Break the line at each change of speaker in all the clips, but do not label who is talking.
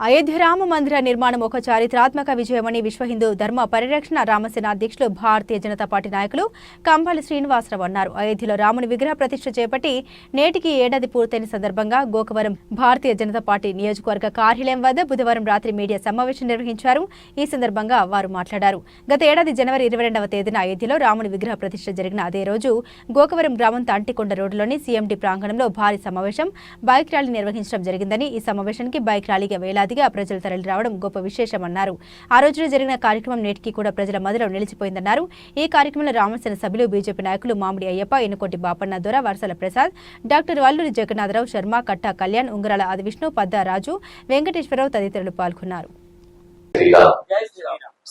అయోధ్య రామ మందిర నిర్మాణం ఒక చారిత్రాత్మక విజయమని విశ్వ హిందూ ధర్మ పరిరక్షణ రామసేన అధ్యక్షులు భారతీయ జనతా పార్టీ నాయకులు కంపల్లి శ్రీనివాసరావు అన్నారు. అయోధ్యలో రాముని విగ్రహ ప్రతిష్ఠ చేపట్టి నేటికి ఏడాది పూర్తయిన సందర్భంగా గోకవరం భారతీయ జనతా పార్టీ నియోజకవర్గ కార్యాలయం వద్ద బుధవారం రాత్రి మీడియా సమావేశం నిర్వహించారు. ఈ సందర్భంగా వారు మాట్లాడారు. గత ఏడాది జనవరి ఇరవై రెండవ తేదీన అయోధ్యలో రాముని విగ్రహ ప్రతిష్ఠ జరిగిన అదే రోజు గోకవరం గ్రామం తాంటికొండ రోడ్డులోని సీఎండీ ప్రాంగణంలో భారీ సమావేశం బైక్ ర్యాలీ నిర్వహించడం జరిగిందని ఈ సమావేశానికి బైక్ ర్యాలీగా వేలాదిగా ప్రజలు తరలి రావడం గొప్ప విశేషమన్నారు. ఆ రోజున జరిగిన కార్యక్రమం నేటికి కూడా ప్రజల మదిలో నిలిచిపోయిందన్నారు. ఈ కార్యక్రమంలో రామసేన సభ్యులు బీజేపీ నాయకులు మామిడి అయ్యప్ప ఎనుకోటి బాపన్న దొర వరసల ప్రసాద్ డాక్టర్ వల్లూరి జగన్నాథరావు శర్మ కట్టా కళ్యాణ్ ఉంగరాల ఆదివిష్ణు పద్దా రాజు వెంకటేశ్వరరావు తదితరులు పాల్గొన్నారు.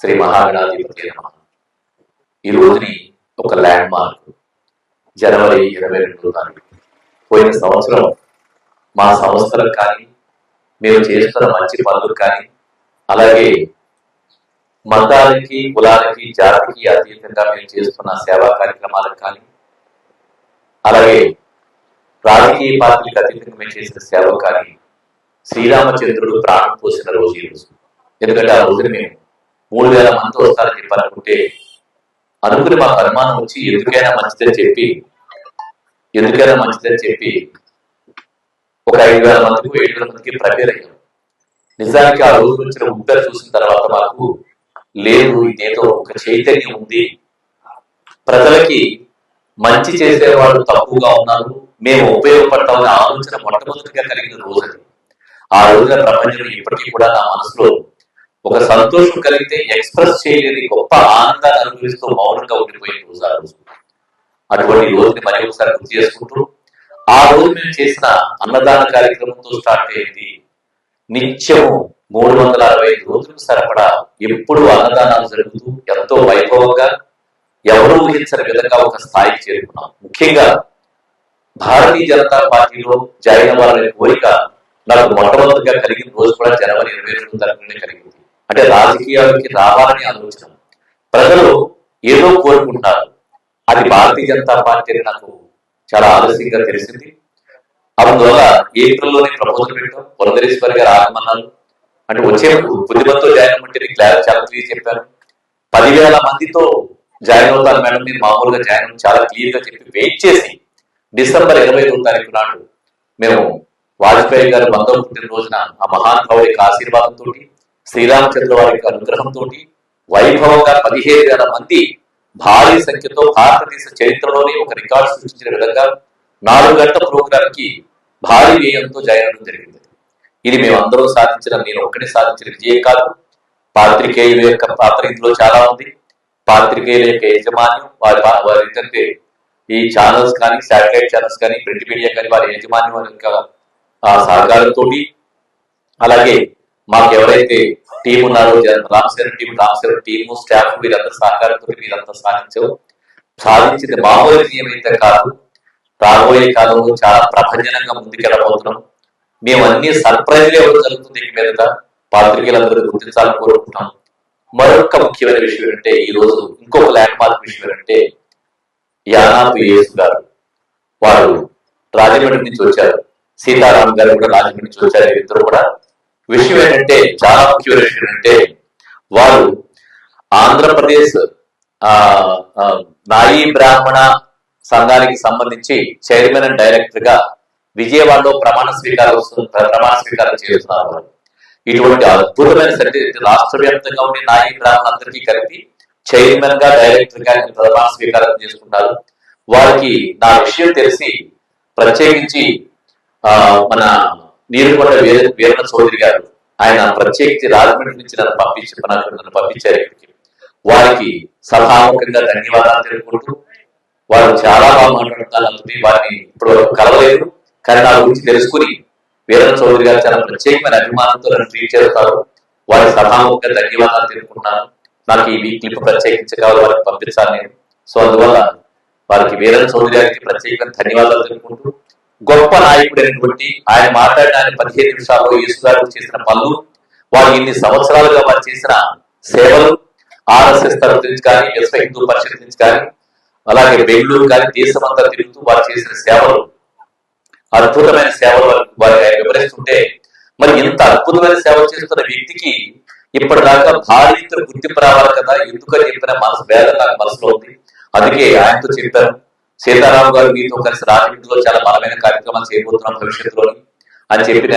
శ్రీ మహాగణాధిపతి ఈ రోజుని ఒక ల్యాండ్ మార్క్ జనవరి ఇరవై రెండు తారీఖు. పోయిన సంవత్సరం మా సంస్థలకు కానీ మేము చేస్తున్న మంచి పనులు కానీ అలాగే మతాలకి కులాలకి జాతికి అతీతంగా మేము చేస్తున్న సేవా కార్యక్రమాలకు కానీ అలాగే రాజకీయ పార్టీలకు అతీతంగా మేము చేసిన సేవ కానీ శ్రీరామచంద్రుడు ప్రాణం పోసిన రోజు ఈ రోజు. ఎందుకంటే ఆ రోజున మేము మూడు వేల మంది వస్తారని చెప్పాలనుకుంటే అనుకుని మాకు అనుమానం వచ్చి ఎందుకైనా మంచిదని చెప్పి ఎందుకైనా మంచిదని చెప్పి ఒక ఐదు వేల మందికి ఏడు వేల మందికి ప్రిపేర్ అయ్యాం నిజానికి ఆ రోజు వచ్చిన ఉద్దర చూసిన తర్వాత మాకు లేదు ఇదేదో ఒక చైతన్యం ఉంది. ప్రజలకి మంచి చేసే వాళ్ళు తక్కువగా ఉన్నారు. మేము ఉపయోగపడతామని ఆలోచన మొట్టమొదటిగా కలిగిన రోజు అది. ఆ రోజున ప్రపంచం ఇప్పటికీ కూడా నా మనసులో ఒక సంతోషం కలిగితే ఎక్స్ప్రెస్ చేయలేని గొప్ప ఆనందాన్ని అనుభవిస్తూ మౌనంగా ఉండిపోయిన రోజు ఆ రోజు. అటువంటి రోజుని మరి ఒకసారి గుర్తు చేసుకుంటూ ఆ రోజు నేను చేసిన అన్నదాన కార్యక్రమంతో స్టార్ట్ అయింది. నిత్యము మూడు వందల అరవై ఐదు రోజులకు సరిపడా ఎప్పుడు అన్నదానాలు జరుగుతూ ఎంతో వైభవంగా ఎవరూ ఊహించని విధంగా ఒక స్థాయికి చేరుకున్నాం. ముఖ్యంగా భారతీయ జనతా పార్టీలో జాయిన్ అవ్వాలనే కోరిక నాకు మొట్టమొదటిగా కలిగిన రోజు కూడా జనవరి ఇరవై రెండు తారీఖునే కలిగింది. అంటే రాజకీయాలకి రావాలని ఆలోచన. ప్రజలు ఏదో కోరుకుంటారు. అది భారతీయ జనతా పార్టీ అని నాకు చాలా ఆలస్యంగా తెలిసింది. అందువల్ల ఏప్రిల్లోనే ప్రపోజల్ పెట్టాం. పురంధరేశ్వరి గారు ఆగమన్నారు. అంటే వచ్చే బుద్ధిమంతో జాయిన్ అవ్వమంటే నేను చాలా క్లియర్ చెప్పాను. పదివేల మందితో జాయిన్ అవుతారు మేడం. మీరు మామూలుగా జాయిన్ చాలా క్లియర్గా చెప్పి వెయిట్ చేసి డిసెంబర్ ఇరవై ఐదు తారీఖు నాడు మేము వాజ్పేయి గారి వందవ పుట్టినరోజున ఆ మహానుభావుడి యొక్క ఆశీర్వాదంతో శ్రీరామచంద్ర వారి యొక్క అనుగ్రహంతో వైభవంగా పదిహేను వేల మంది భారీ సంఖ్యతో భారతదేశ చరిత్రలోనే ఒక రికార్డు సృష్టించిన విధంగా నాలుగు గంటల ప్రోగ్రామ్కి భారీ వ్యయంతో జాయిన్ జరిగింది. ఇది మేము అందరూ సాధించిన నేను ఒక్కడే సాధించిన విజయం కాదు. పాత్రికేయుల యొక్క పాత్ర ఇందులో చాలా ఉంది. పాత్రికేయుల యొక్క యాజమాన్యం వారి వారి ఏంటంటే ఈ ఛానల్స్ కానీ శాటిలైట్ ఛానల్స్ కానీ ప్రింట్ మీడియా కానీ వారి యాజమాన్యం యొక్క సహకారంతో అలాగే మాకు ఎవరైతే టీం ఉన్నారో జన- Ramsharan team Ramsharan team staff వీరంతా సహకారంతో వీరంతా సాధించావు సాధించింది మామూలు విజయం కాదు. రాబోయే కాలంలో చాలా ప్రభంజనంగా ముందుకెళ్ళబోతున్నాం. మేము అన్ని సర్ప్రైజ్లు ఇవ్వడం జరుగుతుంది ఇక మీద పాత్రికేయులందరూ గుర్తించాలని కోరుకుంటున్నాం. మరొక ముఖ్యమైన విషయం ఏంటంటే ఈ రోజు ఇంకొక ల్యాండ్ మార్క్ విషయం ఏంటంటే యానాపు యేసు గారు. వారు రాజమండ్రి నుంచి వచ్చారు. సీతారాం గారు కూడా రాజమండ్రి నుంచి వచ్చారు. ఇద్దరు కూడా విషయం ఏంటంటే చాలా ముఖ్యమైన విషయం. ఏంటంటే వారు ఆంధ్రప్రదేశ్ ఆ నాయి బ్రాహ్మణ సంఘానికి సంబంధించి చైర్మన్ అండ్ డైరెక్టర్గా విజయవాడలో ప్రమాణ స్వీకారం వస్తుంది ప్రమాణ స్వీకారం చేస్తున్నారు ఇటువంటి అద్భుతమైన సర్టిఫికెట్ రాష్ట్ర వ్యాప్తంగా ఉండే నాయి బ్రాహ్మణులందరికీ కలిపి చైర్మన్గా డైరెక్టర్గా ప్రమాణ స్వీకారం చేసుకుంటారు వారికి నా విషయం తెలిసి ప్రత్యేకించి ఆ మన నీరుకొండ వీర చౌదరి గారు ఆయన ప్రత్యేకించి రాజమండ్రి నుంచి నన్ను పంపించి నాకు నన్ను పంపించారు ఇక్కడికి. వారికి సభాముఖంగా ధన్యవాదాలు తెలుపుకుంటూ వారు చాలా బాగా మాట్లాడుతున్నారు. వారిని ఇప్పుడు కలవలేదు. కానీ నా గురించి తెలుసుకుని వీరన్న చౌదరి గారు చాలా ప్రత్యేకమైన అభిమానంతో నన్ను ట్రీట్ చేస్తారు. వారి సభాముఖంగా ధన్యవాదాలు తెలుపుకుంటున్నాను. నాకు ఈ క్లిప్ ప్రత్యేకించి కావాలి. వారికి పంపించాలి నేను. సో అందువల్ల వారికి వీరన్న చౌదరి గారికి ప్రత్యేకంగా ధన్యవాదాలు తెలుపుకుంటూ గొప్ప నాయకుడైనటువంటి ఆయన మాట్లాడడానికి పదిహేను నిమిషాల్లో యేసు చేసిన పనులు వారు ఇన్ని సంవత్సరాలుగా వారు చేసిన సేవలు ఆర్ఎస్ఎస్ తరఫు నుంచి కానీ విశ్వ హిందూ పరిషత్ నుంచి కానీ అలాగే బెంగళూరు కానీ దేశమంతా తిరుగుతూ వారు చేసిన సేవలు అద్భుతమైన సేవలు వారు- వివరిస్తుంటే మరి ఇంత అద్భుతమైన సేవ చేస్తున్న వ్యక్తికి ఇప్పటిదాకా భారీతో గుర్తింపు రావాలి కదా? ఎందుకని చెప్పిన మనసు వేద నాకు మనసులో ఉంది. అందుకే ఆయనతో చెప్పాను సీతారాం గారు మీతో కలిసి రాజకీయంలో చాలా బలమైన కార్యక్రమాలు చేయబోతున్నాం భవిష్యత్తులో అని చెప్పిన